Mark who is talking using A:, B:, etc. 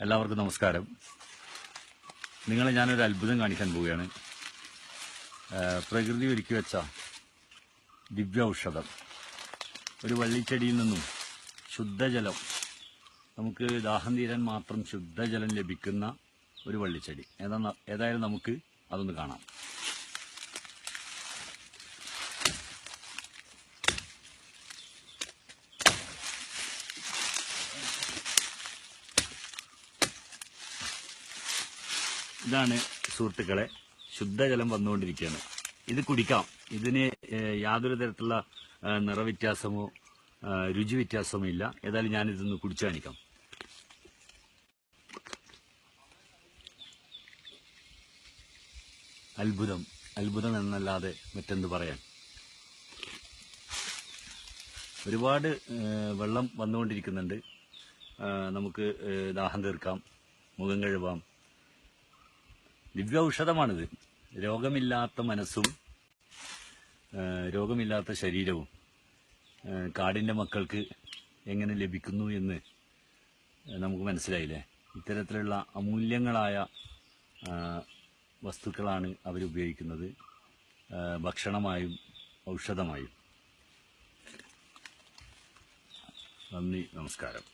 A: എല്ലാവർക്കും നമസ്കാരം. നിങ്ങളെ ഞാനൊരു അത്ഭുതം കാണിക്കാൻ പോവുകയാണ്. പ്രകൃതി ഒരുക്കി വെച്ച ദിവ്യ ഔഷധം. ഒരു വള്ളിച്ചെടിയിൽ നിന്നും ശുദ്ധജലം നമുക്ക് ദാഹം തീരാൻ മാത്രം ശുദ്ധജലം ലഭിക്കുന്ന ഒരു വള്ളിച്ചെടി. ഏതാ ഏതായാലും നമുക്ക് അതൊന്ന് കാണാം. ഇതാണ് സുഹൃത്തുക്കളെ ശുദ്ധജലം വന്നുകൊണ്ടിരിക്കുകയാണ്. ഇത് കുടിക്കാം. ഇതിന് യാതൊരു തരത്തിലുള്ള നിറവ്യത്യാസമോ രുചി വ്യത്യാസമോ ഇല്ല. ഏതായാലും ഞാനിതൊന്ന് കുടിച്ചു കാണിക്കാം. അത്ഭുതം. അത്ഭുതം എന്നല്ലാതെ മറ്റെന്ത് പറയാൻ? ഒരുപാട് വെള്ളം വന്നുകൊണ്ടിരിക്കുന്നുണ്ട്. നമുക്ക് ദാഹം തീർക്കാം. മുഖം കഴുകാം. ദിവ്യ ഔഷധമാണിത് രോഗമില്ലാത്ത മനസ്സും രോഗമില്ലാത്ത ശരീരവും കാടിന്റെ മക്കൾക്ക് എങ്ങനെ ലഭിക്കുന്നു എന്ന് നമുക്ക് മനസ്സിലായില്ലേ? ഇത്തരത്തിലുള്ള അമൂല്യങ്ങളായ വസ്തുക്കളാണ് അവരുപയോഗിക്കുന്നത് ഭക്ഷണമായും ഔഷധമായും. നന്ദി നമസ്കാരം.